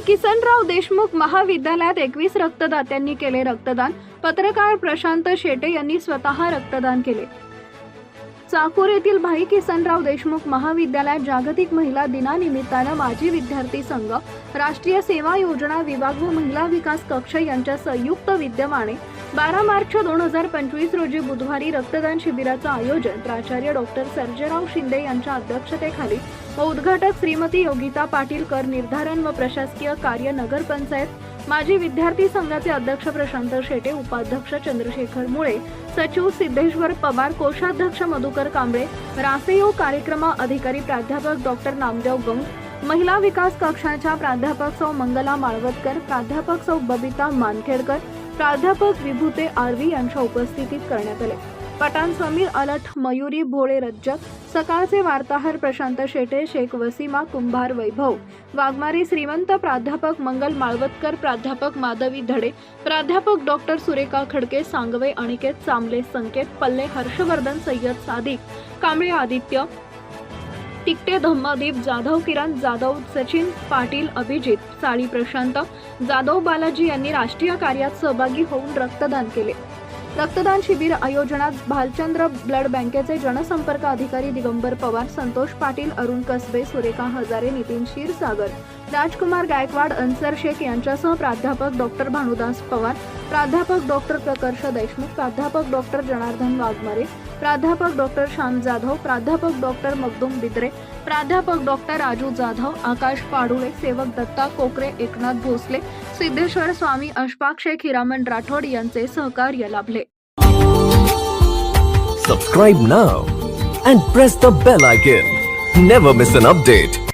किसनराव देशमुख महाविद्यालयात एकवीस रक्तदात्यांनी केले रक्तदान. पत्रकार प्रशांत शेटे यांनी स्वतः रक्तदान केले. चाकूर येथील भाई किसनराव देशमुख महाविद्यालयात जागतिक महिला दिनानिमित्तानं माजी विद्यार्थी संघ राष्ट्रीय सेवा योजना विभाग व महिला विकास कक्ष यांच्या संयुक्त विद्यमाने बारा मार्च दोन हजार पंचवीस रोजी बुधवारी रक्तदान शिबिराचं आयोजन प्राचार्य डॉक्टर सर्जेराव शिंदे यांच्या अध्यक्षतेखाली व उद्घाटक श्रीमती योगिता पाटील कर निर्धारण व प्रशासकीय कार्य नगरपंचायत माजी विद्यार्थी संघाचे अध्यक्ष प्रशांत शेटे उपाध्यक्ष चंद्रशेखर मुळे सचिव सिद्धेश्वर पवार कोषाध्यक्ष मधुकर कांबळे रासेयो कार्यक्रम अधिकारी प्राध्यापक डॉक्टर नामदेव गौंड महिला विकास कक्षाच्या प्राध्यापक सौ मंगला माळवतकर प्राध्यापक सौ बबिता मानखेडकर प्राध्यापक विभूते आरवी यांच्या उपस्थितीत करण्यात आले. पठाण समीर अलठ मयुरी भोळे रज्जक सकाळचे वार्ताहर प्रशांत शेटे शेख वसीमा कुंभार वैभव वाघमारी श्रीमंत प्राध्यापक मंगल माळवतकर प्राध्यापक माधवी धडे प्राध्यापक डॉक्टर सुरेखा खडके सांगवे अनिकेत चांबले संकेत पल्ले हर्षवर्धन सय्यद सादिक कांबळे आदित्य टिकटे धम्मदीप जाधव किरण जाधव सचिन पाटील अभिजित साळी प्रशांत जाधव बालाजी यांनी राष्ट्रीय कार्यात सहभागी होऊन रक्तदान केले. रक्तदान शिबिर आयोजनात भालचंद्र ब्लड बँकेचे जनसंपर्क अधिकारी दिगंबर पवार संतोष पाटील अरुण कसबे सुरेखा हजारे नितीन क्षीरसागर राजकुमार गायकवाड अन्सर शेख यांच्यासह प्राध्यापक डॉक्टर भानुदास पवार प्राध्यापक डॉक्टर प्रकर्ष देशमुख प्राध्यापक डॉक्टर जनार्दन वाघमारे प्राध्यापक डॉक्टर श्याम जाधव प्राध्यापक डॉक्टर मगदुम बिद्रे प्राध्यापक डॉक्टर राजू जाधव आकाश पाडुळे सेवक दत्ता कोकरे एकनाथ भोसले सिद्धेश्वर स्वामी अशफाक शेख हिरामन राठोड यांचे सहकार्य लाभले. Subscribe now and press the bell icon never miss an update